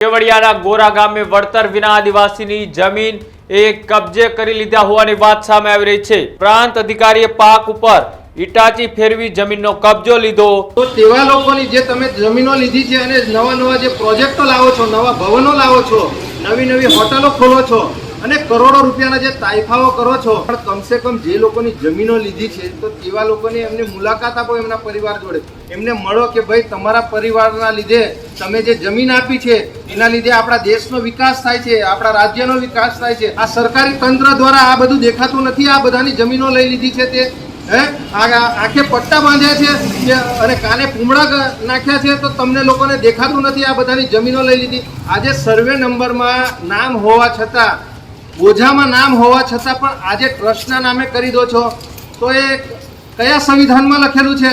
કેવડિયાના ગોરા ગામે વળતર વિના આદિવાસીની જમીન એ કબજે કરી લીધા હોવાની વાત સામે આવી રહી છે. પ્રાંત અધિકારીએ પાક ઉપર ઇટાચી ફેરવી જમીનનો કબજો લીધો. તો તેવા લોકોની જે તમે જમીનો લીધી છે અને નવા નવા જે પ્રોજેક્ટો લાવો છો, નવા ભવનો લાવો છો, નવી નવી હોટલો ખોલો છો અને કરોડો રૂપિયાના જે તાઇફાઓ કરો છો, પણ કમસે કમ જે લોકોની જમીનો લીધી છે, તો તેવા લોકોની એમને મુલાકાત આપો એમના પરિવાર જોડે. એમને મળો કે ભાઈ, તમારા પરિવારના લીધે તમે જે જમીન આપી છે, એના લીધે આપણા દેશનો વિકાસ થાય છે, આપણા રાજ્યનો વિકાસ થાય છે. આ સરકારી તંત્ર દ્વારા આ બધું દેખાતું નથી, આ બધાની જમીનો લઈ લીધી છે તે, હે? આંખે પટ્ટા બાંધ્યા છે અને કાને પૂમડા નાખ્યા છે, તો તમને લોકોને દેખાતું નથી આ બધાની જમીનો લઈ લીધી. આજે સર્વે નંબરમાં નામ હોવા છતાં બોજામાં નામ હોવા છતાં પણ આજે ટ્રસ્ટના નામે કરી દો છો. તો એ કયા સંવિધાનમાં લખેલું છે?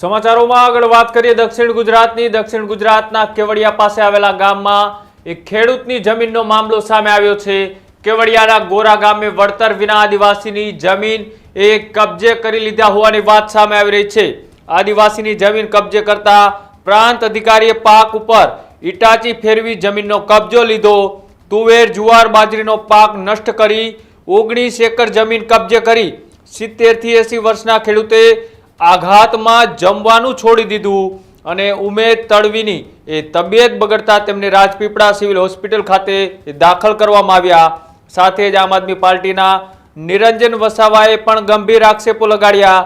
સમાચારોમાં આગળ વાત કરીએ દક્ષિણ ગુજરાતની. દક્ષિણ ગુજરાતના કેવડિયા પાસે આવેલા ગામમાં એક ખેડૂતની જમીનનો મામલો સામે આવ્યો છે. કેવડિયાના ગોરા ગામે વળતર વિના આદિવાસીની જમીન એ કબજે કરી લીધા હોવાની વાત સામે આવી રહી છે. આદિવાસીની જમીન કબજે કરતા પ્રાંત અધિકારીએ પાક ઉપર ઇટાચી ફેરવી જમીનનો કબજો લીધો. તુવેર, જુવાર, બાજરીનો પાક નષ્ટ કરી ઓગણીસ એકર જમીન કબજે કરી સિત્તેરથી એંસી વર્ષના ખેડૂતે આઘાતમાં જમવાનું છોડી દીધું અને ઉમેદ તડવીની એ તબિયત બગડતા તેમને રાજપીપળા સિવિલ હોસ્પિટલ ખાતે દાખલ કરવામાં આવ્યા. સાથે જ આમ આદમી પાર્ટીના નિરંજન વસાવાએ પણ ગંભીર આક્ષેપો લગાડ્યા.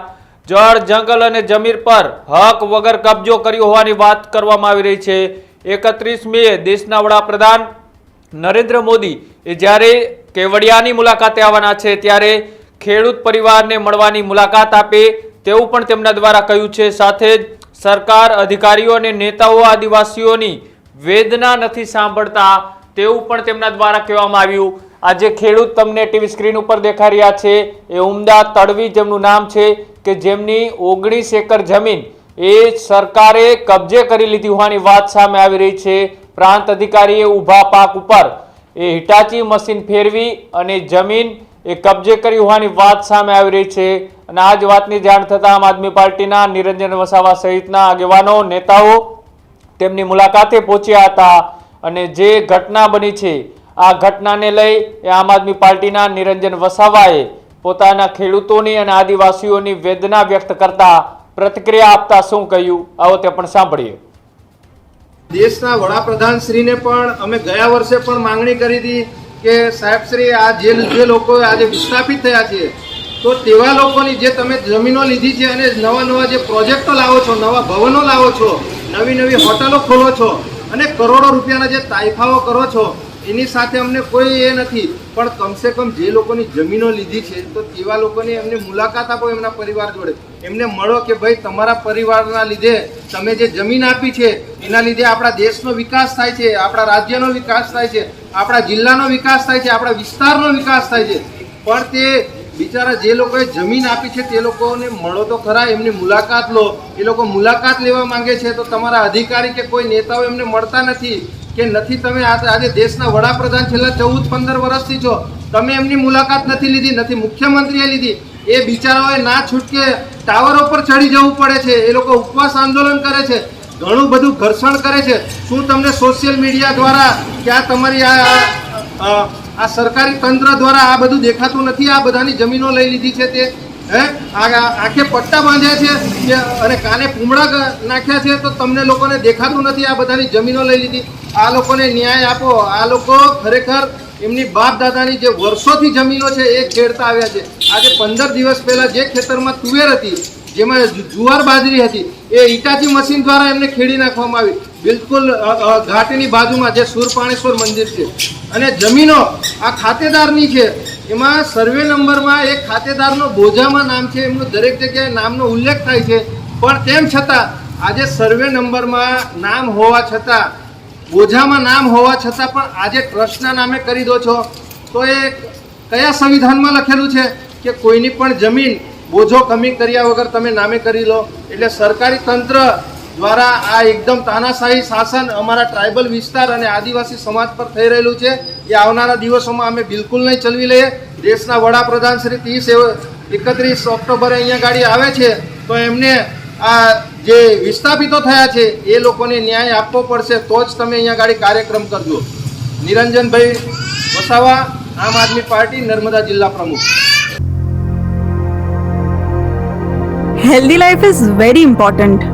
જળ, જંગલ અને જમીન પર હક વગર કબજો કર્યો હોવાની વાત કરવામાં આવી રહી છે. એકત્રીસ મે દેશના વડાપ્રધાન નરેન્દ્ર મોદી એ જ્યારે કેવડિયાની મુલાકાતે આવવાના છે, ત્યારે ખેડૂત પરિવારને મળવાની મુલાકાત આપે તેવું પણ તેમના દ્વારા કહ્યું છે. સાથે જ સરકાર, અધિકારીઓ અને નેતાઓ આદિવાસીઓની વેદના નથી સાંભળતા તેવું પણ તેમના દ્વારા કહેવામાં આવ્યું. આજે ખેડૂત તમને ટીવી સ્ક્રીન ઉપર દેખાઈ રહ્યા છે. એ ઉમદા તડવી જેમનું નામ છે કે જેમની ઓગણીસ એકર જમીન એ સરકારે કબજે કરી લીધી. હોવાની વાત સામે આવી રહી છે. પ્રાંત અધિકારીએ ઊભા પાક ઉપર એ હિટાચી મશીન ફેરવી અને જમીન એ કબજે કરી. હોવાની વાત સામે આવી રહી છે. અને આ જ વાતની જાણ થતાં આમ આદમી પાર્ટીના નિરંજન વસાવા સહિતના આગેવાનો, નેતાઓ તેમની મુલાકાતે પહોંચ્યા હતા. અને જે ઘટના બની છે આ ઘટનાને લઈ આમ આદમી પાર્ટીના નિરંજન વસાવાએ પોતાના ખેડૂતોની અને આદિવાસીઓની વેદના વ્યક્ત કરતા પ્રતિક્રિયા આપતા શું કહ્યું? આવો તે પણ સાંભળીએ. દેશના વડાપ્રધાન શ્રીને પણ અમે ગયા વર્ષે પણ માંગણી કરી હતી કે સાહેબ શ્રી, આ જે જે લોકો આજે વિસ્થાપિત થયા છે, તો તેવા લોકોની જે તમે જમીનો લીધી છે અને નવા નવા જે પ્રોજેક્ટો લાવો છો, નવા ભવનો લાવો છો, નવી નવી હોટલો ખોલો છો અને કરોડો રૂપિયાના જે તાઇફાઓ કરો છો એની સાથે અમને કોઈ એ નથી. પણ કમસે કમ જે લોકોની જમીનો લીધી છે, તો તેવા લોકોની એમને મુલાકાત આપો એમના પરિવાર જોડે. એમને મળો કે ભાઈ, તમારા પરિવારના લીધે તમે જે જમીન આપી છે, એના લીધે આપણા દેશનો વિકાસ થાય છે, આપણા રાજ્યનો વિકાસ થાય છે, આપણા જિલ્લાનો વિકાસ થાય છે, આપણા વિસ્તારનો વિકાસ થાય છે. પણ તે બિચારા જે લોકોએ જમીન આપી છે, તે લોકોને મળો તો ખરા, એમની મુલાકાત લો. એ લોકો મુલાકાત લેવા માંગે છે, તો તમારા અધિકારી કે કોઈ નેતાઓ એમને મળતા નથી. કે નથી તમે આજે દેશના વડાપ્રધાન છેલ્લા ચૌદ પંદર વર્ષથી છો. તમે એમની મુલાકાત નથી લીધી, નથી મુખ્યમંત્રીએ લીધી. એ બિચારાઓએ ના છૂટકે ટાવરો પર ચડી જવું પડે છે. એ લોકો ઉપવાસ આંદોલન કરે છે. ઘણું બધું ઘર્ષણ કરે છે. શું તમને સોશિયલ મીડિયા દ્વારા કે આ તમારી આ સરકારી તંત્ર દ્વારા આ બધું દેખાતું નથી? આ બધાની જમીનો લઈ લીધી છે તે? હે? આ આ પટ્ટા બાંધ્યા છે અને કાને પૂમડા નાખ્યા છે તો તમને લોકોને દેખાતું નથી આ બધાની જમીનો લઈ લીધી. આ લોકોને ન્યાય આપો. આ લોકો ખરેખર એમની બાપ દાદાની જે વર્ષોથી જમીનો છે એ ખેડતા આવ્યા છે. આજે પંદર દિવસ પહેલા જે ખેતરમાં તુવેર હતી, જેમાં જુવાર બાજરી હતી, એ ઈટાચી મશીન દ્વારા એમને ખેડી નાખવામાં આવી. બિલકુલ ઘાટની બાજુમાં જે સુરપાણેશ્વર મંદિર છે. અને જમીનો આ ખાતેદારની છે. એમાં સર્વે નંબરમાં એક ખાતેદારનો બોજામાં નામ છે, એમનું દરેક જગ્યાએ નામનો ઉલ્લેખ થાય છે. પણ તેમ છતાં, આજે સર્વે નંબરમાં નામ હોવા છતાં, બોજામાં નામ હોવા છતાં પણ આજે ટ્રસ્ટના નામે કરી દો છો. તો એ કયા સંવિધાનમાં લખેલું છે કે કોઈની પણ જમીન બોજો કમી કર્યા વગર તમે નામે કરી લો? એટલે સરકારી તંત્ર દ્વારા આ એકદમ તાનાશાહી શાસન અમારા ટ્રાઇબલ વિસ્તાર અને આદિવાસી સમાજ પર થઈ રહેલું છે. એ આવનારા દિવસોમાં અમે બિલકુલ નહીં ચલવી લઈએ. દેશના વડાપ્રધાન શ્રી ત્રીસ એકત્રીસ ઓક્ટોબરે અહીંયા ગાડી આવે છે, તો એમને આ જે વિસ્થાપિતો થયા છે, એ લોકોને ન્યાય આપવો પડશે, તો જ તમે અહીંયા ગાડી કાર્યક્રમ કરજો. નિરંજનભાઈ વસાવા, આમ આદમી પાર્ટી, નર્મદા જિલ્લા પ્રમુખ. Healthy life is very important